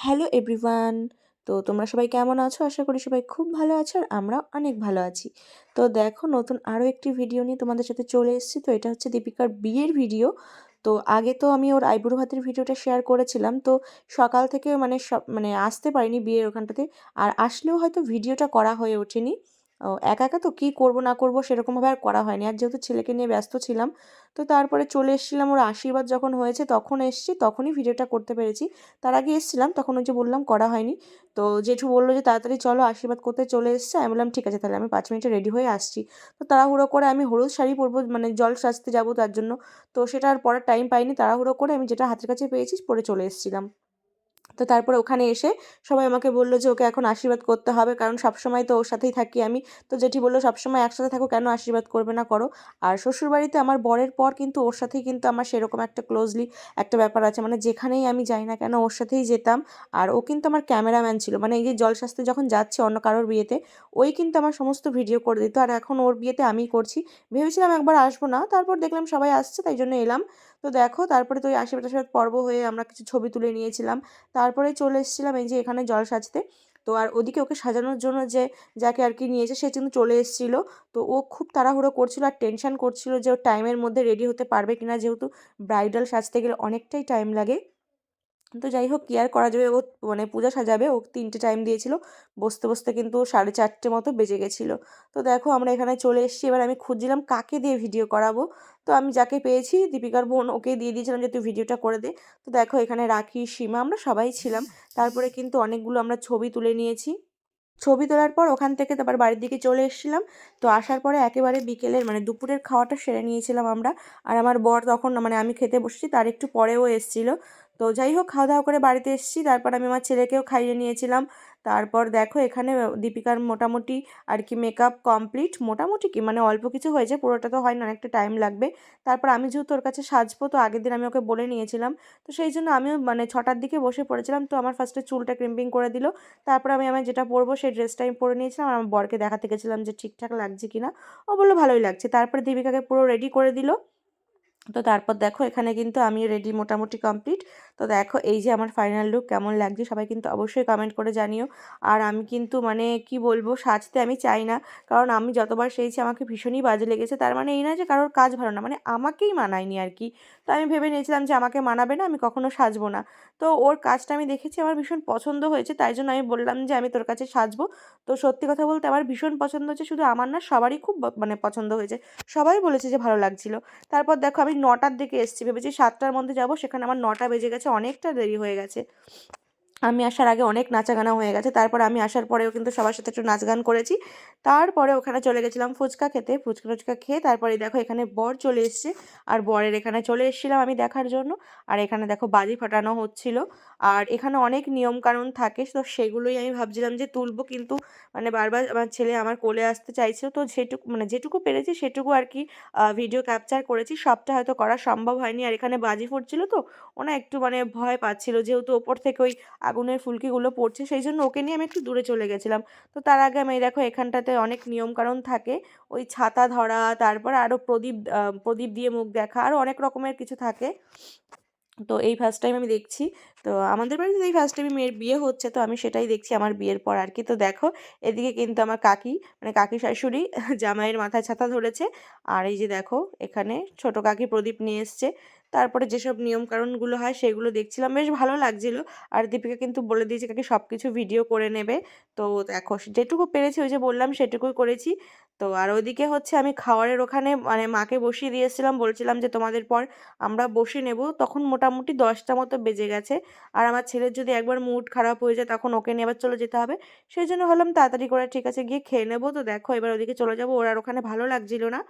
Hello everyone. তো তোমরা সবাই কেমন আছো? আশা করি সবাই খুব ভালো আছো আর আমরা অনেক ভালো আছি। তো দেখো নতুন আরও একটি ভিডিও নিয়ে তোমাদের সাথে চলে এসেছি। তো এটা হচ্ছে দীপিকার বিয়ের ভিডিও। তো আগে তো আমি ওর আইবুড়ো ভাতের ভিডিওটা শেয়ার করেছিলাম। তো সকাল থেকে মানে সব মানে আসতে পারিনি বিয়ের ওখানটাতে। আর আসলেও হয়তো ভিডিওটা করা হয়ে ওঠেনি। একা একা তো কী করব না করব সেরকমভাবে আর করা হয়নি। আর যেহেতু ছেলেকে নিয়ে ব্যস্ত ছিলাম, তো তারপরে চলে এসেছিলাম। ওর আশীর্বাদ যখন হয়েছে তখন এসেছি, তখনই ভিডিওটা করতে পেরেছি। তার আগে এসেছিলাম, তখন ওই যে বললাম করা হয়নি। তো জেঠু বলল যে, তাড়াতাড়ি চলো, আশীর্বাদ করতে চলে এসছে। আমি বললাম, ঠিক আছে, তাহলে আমি পাঁচ মিনিটে রেডি হয়ে আসছি। তো তাড়াহুড়ো করে আমি হলুদ শাড়ি পরবো মানে জল সাজতে যাব তার জন্য। তো সেটা আর পরার টাইম পাইনি। তাড়াহুড়ো করে আমি যেটা হাতের কাছে পেয়েছি, পরে চলে এসেছিলাম। তো তারপরে ওখানে এসে সবাই আমাকে বলল যে, ওকে এখন আশীর্বাদ করতে হবে। কারণ সবসময় তো ওর সাথেই থাকি আমি। তো জেঠি বলল, সবসময় একসাথে থাকো, কেন আশীর্বাদ করবে না করো? আর শ্বশুরবাড়িতে আমার বরের পর কিন্তু ওর সাথেই কিন্তু আমার সেরকম একটা ক্লোজলি একটা ব্যাপার আছে। মানে যেখানেই আমি যাই না কেন ওর সাথেই যেতাম। আর ও কিন্তু আমার ক্যামেরাম্যান ছিল। মানে এই যে জলশাস্ত্রে যখন যাচ্ছে অন্য কারোর বিয়েতে, ওই কিন্তু আমার সমস্ত ভিডিও করে দিত। আর এখন ওর বিয়েতে আমিই করছি। ভেবেছিলাম একবার আসব না। তারপর দেখলাম সবাই আসছে, তাই জন্য এলাম। তো দেখো তারপরে তো ওই আশীর্বাদ পর্ব হয়ে আমরা কিছু ছবি তুলে নিয়েছিলাম। তারপরে চলে এসেছিলাম এই যে এখানে জল সাজতে। তো আর ওদিকে ওকে সাজানোর জন্য যে যাকে আর কি নিয়েছে সে কিন্তু চলে এসেছিল। তো ও খুব তাড়াহুড়ো করছিল আর টেনশন করছিল যে ও টাইমের মধ্যে রেডি হতে পারবে কিনা। যেহেতু ব্রাইডাল সাজতে গেলে অনেকটাই টাইম লাগে। তো যাই হোক, কি আর করা যাবে? ও মানে পূজা সাজাবে, ও তিনটে টাইম দিয়েছিল, বসতে বসতে কিন্তু সাড়ে চারটে মতো বেজে গেছিল। তো দেখো, আমরা এখানে চলে এসেছি। এবার আমি খুঁজছিলাম কাকে দিয়ে ভিডিও করাবো। তো আমি যাকে পেয়েছি, দীপিকার বোন ওকে দিয়ে দিয়েছিলাম যে, তুই ভিডিওটা করে দে। তো দেখো, এখানে রাখি, সীমা, আমরা সবাই ছিলাম। তারপরে কিন্তু অনেকগুলো আমরা ছবি তুলে নিয়েছি। ছবি তোলার পর ওখান থেকে তারপর বাড়ির দিকে চলে এসেছিলাম। তো আসার পরে একেবারে বিকেলের মানে দুপুরের খাওয়াটা সেরে নিয়েছিলাম আমরা। আর আমার বর তখন মানে আমি খেতে বসেছি, তার একটু পরেও এসেছিল। তো যাই হোক খাওয়া দাওয়া করে বাড়িতে এসেছি। তারপর আমি আমার ছেলেকেও খাইয়ে নিয়েছিলাম। তারপর দেখো, এখানে দীপিকার মোটামুটি আর কি মেকআপ কমপ্লিট মোটামুটি কি? মানে অল্প কিছু হয়েছে, পুরোটা তো হয় না, অনেকটা টাইম লাগবে। তারপর আমি যেহেতু ওর কাছে সাজবো, তো আগের দিন আমি ওকে বলে নিয়েছিলাম। তো সেই জন্য আমিও মানে ছটার দিকে বসে পড়েছিলাম। তো আমার ফার্স্টে চুলটা ক্রিম্পিং করে দিল। তারপর আমি আমার যেটা পরবো, সেই ড্রেসটা আমি পরে নিয়েছিলাম। আর আমার বরকে দেখাতে গেছিলাম যে ঠিকঠাক লাগছে কি না ও বলল, ভালোই লাগছে। তারপরে দীপিকাকে পুরো রেডি করে দিল। তো তারপর দেখো, এখানে কিন্তু আমি রেডি মোটামুটি কমপ্লিট তো দেখো, এই যে আমার ফাইনাল লুক কেমন লাগছে সবাই কিন্তু অবশ্যই কমেন্ট করে জানিও। আর আমি কিন্তু মানে কি বলব, সাজতে আমি চাই না। কারণ আমি যতবার সেইছি আমাকে ভীষণই বাজে লেগেছে। তার মানে এই না যে কারোর কাজ ভালো না মানে আমাকেই মানায়নি আর কি। তো আমি ভেবে নিয়েছিলাম যে আমাকে মানাবে না, আমি কখনো সাজবো না। তো ওর কাজটা আমি দেখেছি আমার ভীষণ পছন্দ হয়েছে, তাই জন্য আমি বললাম যে আমি তোর কাছে সাজবো। তো সত্যি কথা বলতে আমার ভীষণ পছন্দ হয়েছে, শুধু আমার না, সবারই খুব মানে পছন্দ হয়েছে। সবাই বলেছে যে ভালো লাগছিল। তারপর দেখো আমি নটার দিকে এসেছি, ভেবেছি সাতটার মধ্যে যাব, সেখানে আমার নটা বেজে গেছে। অনেকটা দেরি হয়ে গেছে। আমি আসার আগে অনেক নাচা গানা হয়ে গেছে। তারপর আমি আসার পরেও কিন্তু সবার সাথে একটু নাচ গান করেছি। তারপরে ওখানে চলে গেছিলাম ফুচকা খেতে। ফুচকা টুচকা খেয়ে তারপরে দেখো এখানে বর চলে এসছে। আর বরের এখানে চলে এসেছিলাম আমি দেখার জন্য। আর এখানে দেখো বাজি ফাটানো হচ্ছিল। আর এখানে অনেক নিয়মকানুন থাকে। তো সেগুলোই আমি ভাবছিলাম যে তুলবো কিন্তু মানে বারবার আমার ছেলে আমার কোলে আসতে চাইছিল। তো সেটুকু মানে যেটুকু পেরেছি সেটুকু আর কি ভিডিও ক্যাপচার করেছি। সবটা হয়তো করা সম্ভব হয়নি। আর এখানে বাজি ফুটছিল তো, ওনা একটু মানে ভয় পাচ্ছিল যেহেতু ওপর থেকে ওই আগুনের ফুলকিগুলো পড়ছে। সেই জন্য ওকে নিয়ে আমি একটু দূরে চলে গেছিলাম। তো তার আগে আমি দেখো এখানটাতে অনেক নিয়মকানুন থাকে। ওই ছাতা ধরা, তারপর আরও প্রদীপ প্রদীপ দিয়ে মুখ দেখা আরও অনেক রকমের কিছু থাকে। তো এই ফার্স্ট টাইম আমি দেখছি। তো আমাদের বাড়িতে এই ফার্স্ট টাইম মেয়ের বিয়ে হচ্ছে, তো আমি সেটাই দেখছি আমার বিয়ের পর আর কি। তো দেখো, এদিকে কিন্তু আমার কাকি মানে কাকি শাশুড়ি জামাইয়ের মাথায় ছাতা ধরেছে। আর এই যে দেখো, এখানে ছোট কাকি প্রদীপ নিয়ে এসছে। তারপরে যেসব নিয়মকানুনগুলো হয়, সেগুলো দেখছিলাম, বেশ ভালো লাগছিল। আর দীপিকা কিন্তু বলে দিয়েছে, কাকে সব কিছু ভিডিও করে নেবে। তো দেখো, যেটুকু পেরেছি, ওই যে বললাম, সেটুকুই করেছি। তো আর ওইদিকে হচ্ছে আমি খাওয়ারের ওখানে মানে মাকে বসিয়ে দিয়েছিলাম, বলছিলাম যে তোমাদের পর আমরা বসে নেব। তখন মোটামুটি দশটা মতো বেজে গেছে। আর আমার ছেলের যদি একবার মুড খারাপ হয়ে যায় তখন ওকে নিয়ে আবার চলে যেতে হবে। সেই জন্য হলাম তাড়াতাড়ি করে ঠিক আছে গিয়ে খেয়ে নেব। তো দেখো এবার ওদিকে চলে যাব। ওর ওখানে ভালো লাগছিল না।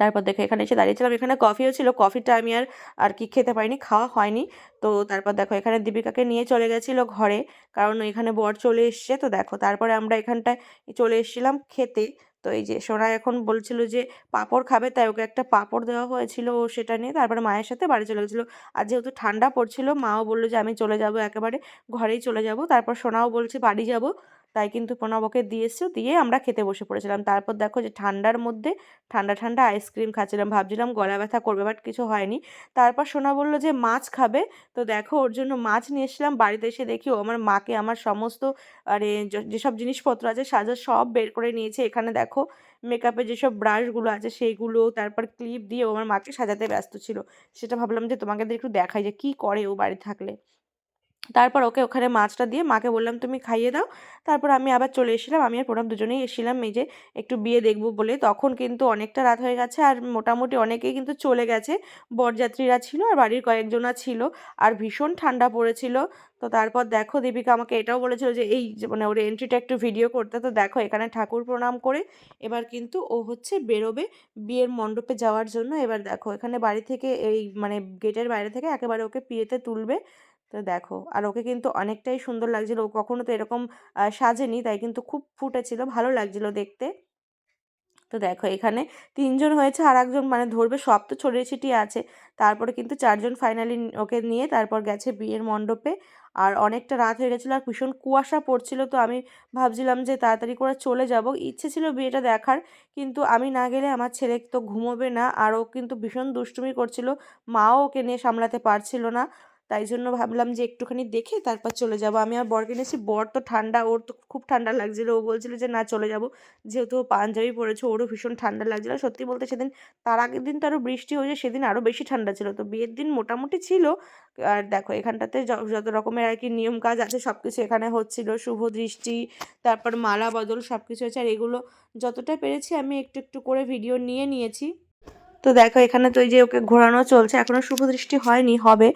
তারপর দেখো এখানে এসে দাঁড়িয়েছিলাম। এখানে কফিও ছিল। কফিটা আমি আর আর কি খেতে পারিনি, খাওয়া হয়নি। তো তারপর দেখো এখানে দীপিকাকে নিয়ে চলে গেছিল ঘরে। কারণ এখানে বর চলে এসছে। তো দেখো তারপরে আমরা এখানটায় চলে এসেছিলাম খেতে। তো এই যে সোনা এখন বলছিল যে পাঁপড় খাবে, তাই ওকে একটা পাঁপড় দেওয়া হয়েছিল ও সেটা নিয়ে তারপরে মায়ের সাথে বাড়ি চলে গেছিল। আর যেহেতু ঠান্ডা পড়ছিল, মাও বলল যে আমি চলে যাব একেবারে, ঘরেই চলে যাব। তারপর সোনাও বলছে বাড়ি যাব। তাই কিন্তু প্রণব ওকে দিয়ে আমরা খেতে বসে পড়েছিলাম। তারপর দেখো যে ঠান্ডার মধ্যে ঠান্ডা ঠান্ডা আইসক্রিম খাচ্ছিলাম, ভাবছিলাম গলা ব্যথা করবে বাট কিছু হয়নি। তারপর সোনা বলল যে, মাছ খাবে? তো দেখো ওর জন্য মাছ নিয়ে এসেছিলাম। বাড়িতে এসে দেখি ও আমার মাকে আমার সমস্ত আরে যেসব জিনিসপত্র আছে সাজা সব বের করে নিয়েছে। এখানে দেখো মেকআপের যেসব ব্রাশগুলো আছে সেইগুলো, তারপর ক্লিপ দিয়ে ও আমার মাকে সাজাতে ব্যস্ত ছিল। সেটা ভাবলাম যে তোমাকে একটু দেখাই যে কী করে ও বাড়ি থাকলে। তারপর ওকে ওখানে মাছটা দিয়ে মাকে বললাম, তুমি খাইয়ে দাও। তারপর আমি আবার চলে এসেছিলাম। আমি আর প্রণব দুজনেই এসেছিলাম এই যে একটু বিয়ে দেখব বলে। তখন কিন্তু অনেকটা রাত হয়ে গেছে আর মোটামুটি অনেকেই কিন্তু চলে গেছে। বরযাত্রীরা ছিল আর বাড়ির কয়েকজনা ছিল আর ভীষণ ঠান্ডা পড়েছিল। তো তারপর দেখো দীপিকা আমাকে এটাও বলেছিল যে, এই মানে ওর এন্ট্রিটা একটু ভিডিও করতে। তো দেখো এখানে ঠাকুর প্রণাম করে। এবার কিন্তু ও হচ্ছে বেরোবে বিয়ের মণ্ডপে যাওয়ার জন্য। এবার দেখো এখানে বাড়ি থেকে এই মানে গেটের বাইরে থেকে একেবারে ওকে পিয়েতে তুলবে। তো দেখো, আর ওকে কিন্তু অনেকটাই সুন্দর লাগছিল। ও কখনো তো এরকম সাজেনি, তাই কিন্তু খুব ফুটেছিল, ভালো লাগছিল দেখতে। তো দেখো, এখানে তিনজন হয়েছে আর একজন মানে ধরবে, সব তো ছড়িয়ে ছিটিয়ে আছে। তারপরে কিন্তু চারজন ফাইনালি ওকে নিয়ে তারপর গেছে বিয়ের মণ্ডপে। আর অনেকটা রাত হয়ে গেছিল, আর ভীষণ কুয়াশা পড়ছিল, তো আমি ভাবছিলাম যে তাড়াতাড়ি করে চলে যাব। ইচ্ছে ছিল বিয়েটা দেখার, কিন্তু আমি না গেলে আমার ছেলে তো ঘুমোবে না, আর ও কিন্তু ভীষণ দুষ্টুমি করছিল। মাও ওকে নিয়ে সামলাতে পারছিল না। তাই জন্য ভাবলাম যে একটুখানি দেখে তারপর চলে যাব। আমি আর বরকে নিয়েছি বর তো ঠান্ডা, ওর তো খুব ঠান্ডা লাগছিল। ও বলছিল যে, না, চলে যাব। যেহেতু পাঞ্জাবি পরেছে, ওরও ভীষণ ঠান্ডা লাগছিল। সত্যি বলতে সেদিন, তার আগের দিন তো আরও বৃষ্টি হয়েছে, সেদিন আরও বেশি ঠান্ডা ছিল। তো বিয়ের দিন মোটামুটি ছিল। আর দেখো, এখানটাতে যত রকমের আর কি নিয়ম কাজ আছে সব কিছু এখানে হচ্ছিল। শুভ দৃষ্টি, তারপর মালা বদল সব কিছু হয়েছে। আর এগুলো যতটা পেরেছি, আমি একটু একটু করে ভিডিও নিয়ে নিয়েছি। তো দেখো, এখানে তো এই যে ওকে ঘোরানো চলছে এখনও শুভ দৃষ্টি হয়নি, হবে।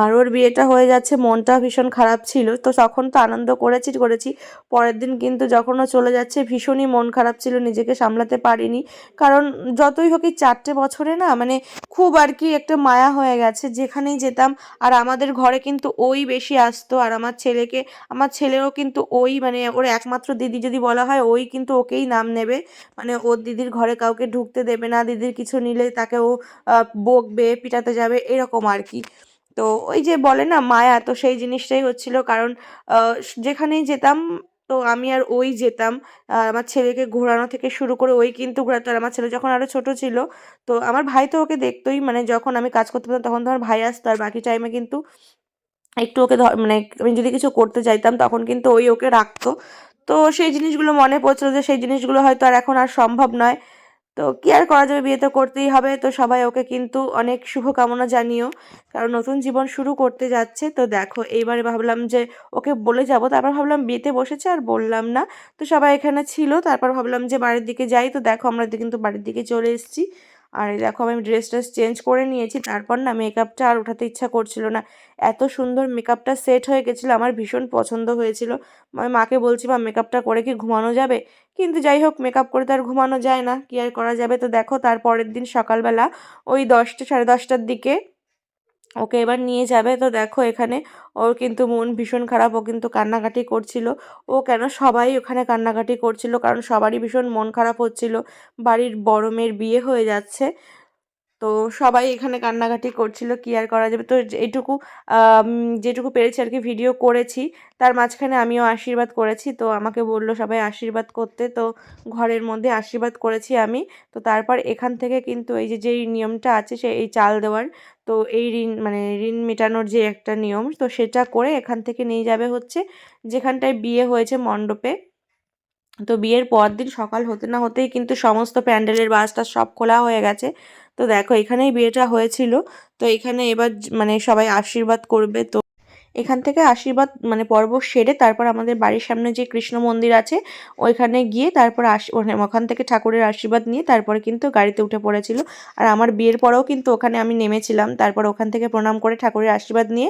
আর ওর বিয়েটা হয়ে যাচ্ছে, মনটা ভীষণ খারাপ ছিল, তো তখন তো আনন্দ করেছি করেছি। পরের দিন কিন্তু যখন ও চলে যাচ্ছে, ভীষণই মন খারাপ ছিল, নিজেকে সামলাতে পারিনি। কারণ যতই হোক এই চারটে বছরে না মানে খুব আর কি একটা মায়া হয়ে গেছে, যেখানেই যেতাম। আর আমাদের ঘরে কিন্তু ওই বেশি আসতো, আর আমার ছেলেকে, আমার ছেলেরও কিন্তু ওই মানে ওর একমাত্র দিদি যদি বলা হয়, ওই কিন্তু ওকেই নাম নেবে। মানে ওর দিদির ঘরে কাউকে ঢুকতে দেবে না, দিদির কিছু নিলে তাকেও বকবে, পিটাতে যাবে, এরকম আর কি তো ওই যে বলে না, মায়া, তো সেই জিনিসটাই হচ্ছিল কারণ যেখানেই যেতাম, তো আমি আর ওই যেতাম। আমার ছেলেকে ঘোরানো থেকে শুরু করে ওই কিন্তু ঘোরাতো। আর আমার ছেলে যখন আরও ছোট ছিল, তো আমার ভাই তো ওকে দেখতোই। মানে যখন আমি কাজ করতে পারতাম তখন তো আমার ভাই আসতো। আর বাকি টাইমে কিন্তু একটু ওকে মানে আমি যদি কিছু করতে চাইতাম তখন কিন্তু ওই ওকে রাখতো। তো সেই জিনিসগুলো মনে পড়ছিল যে, সেই জিনিসগুলো হয়তো আর এখন আর সম্ভব নয়। তো কি আর করা যাবে? বিয়ে তো করতেই হবে। তো সবাই ওকে কিন্তু অনেক শুভকামনা জানিও। কারণ নতুন জীবন শুরু করতে যাচ্ছে। তো দেখো, এইবারে ভাবলাম যে ওকে বলে যাব। তারপর ভাবলাম বিয়েতে বসেছে আর বললাম না। তো সবাই এখানে ছিল। তারপর ভাবলাম যে বাড়ির দিকে যাই। তো দেখো, আমরা কিন্তু বাড়ির দিকে চলে এসেছি। আর দেখো, আমি ড্রেস ট্রেস চেঞ্জ করে নিয়েছি। তারপর না মেকআপটা আর ওঠাতে ইচ্ছা করছিল না। এত সুন্দর মেকআপটা সেট হয়ে গেছিল। আমার ভীষণ পছন্দ হয়েছিল। আমি মাকে বলছি বা মেকআপটা করে কি ঘুমানো যাবে? কিন্তু যাই হোক মেকআপ করে তো আর ঘুমানো যায় না। কি আর করা যাবে? তো দেখো তারপরের দিন সকালবেলা ওই দশটা, সাড়ে দশটার দিকে ওকে এবার নিয়ে যাবে। তো দেখো, এখানে ওর কিন্তু মন ভীষণ খারাপ, ও কিন্তু কান্নাকাটি করছিল। ও কেন সবাই ওখানে কান্নাকাটি করছিল? কারণ সবারই ভীষণ মন খারাপ হচ্ছিল। বাড়ির বড় মেয়ের বিয়ে হয়ে যাচ্ছে। তো সবাই এখানে কান্নাকাটি করছিল, কি আর করা যাবে? তো এইটুকু যেটুকু পেরেছি আর কি ভিডিও করেছি, তার মাঝখানে আমিও আশীর্বাদ করেছি। তো আমাকে বলল সবাই আশীর্বাদ করতে, তো ঘরের মধ্যে আশীর্বাদ করেছি আমি। তো তারপর এখান থেকে কিন্তু এই যে, যেই নিয়মটা আছে, সে, এই চাল দেওয়ার, তো এই ঋণ মানে ঋণ মেটানোর যে একটা নিয়ম, তো সেটা করে এখান থেকে নিয়ে যাবে হচ্ছে, যেখানটায় বিয়ে হয়েছে মণ্ডপে। তো বিয়ের পর দিন সকাল হতে না হতেই কিন্তু সমস্ত প্যান্ডেলের বাসটা সব খোলা হয়ে গেছে। তো দেখো এখানেই বিয়েটা হয়েছিল। তো এখানে এবার মানে সবাই আশীর্বাদ করবে তো এখান থেকে আশীর্বাদ মানে পর্ব সেরে তারপর আমাদের বাড়ির সামনে যে কৃষ্ণ মন্দির আছে, ওইখানে গিয়ে তারপর আশ, ওখান থেকে ঠাকুরের আশীর্বাদ নিয়ে তারপরে কিন্তু গাড়িতে উঠে পড়েছিল। আর আমার বিয়ের পরেও কিন্তু ওখানে আমি নেমেছিলাম। তারপর ওখান থেকে প্রণাম করে ঠাকুরের আশীর্বাদ নিয়ে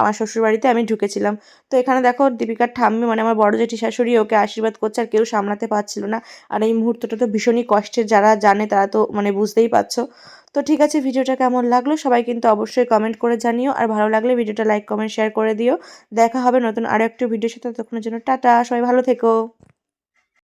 আমার শ্বশুরবাড়িতে আমি ঢুকেছিলাম। তো এখানে দেখো দীপিকার ঠাম্মি মানে আমার বড় জেঠি শাশুড়ি, ওকে আশীর্বাদ করছে আর কেউ সামলাতে পারছিল না। আর এই মুহূর্তটা তো ভীষণই কষ্টের। যারা জানে তারা তো মানে বুঝতেই পারছ। তো ঠিক আছে, ভিডিওটা কেমন লাগল সবাই কিন্তু অবশ্যই কমেন্ট করে জানিও। আর ভালো লাগলে ভিডিওটা লাইক কমেন্ট শেয়ার করে দিও। দেখা হবে নতুন আরও একটু ভিডিওর সাথে। ততক্ষণের জন্য টাটা, সবাই ভালো থেকো।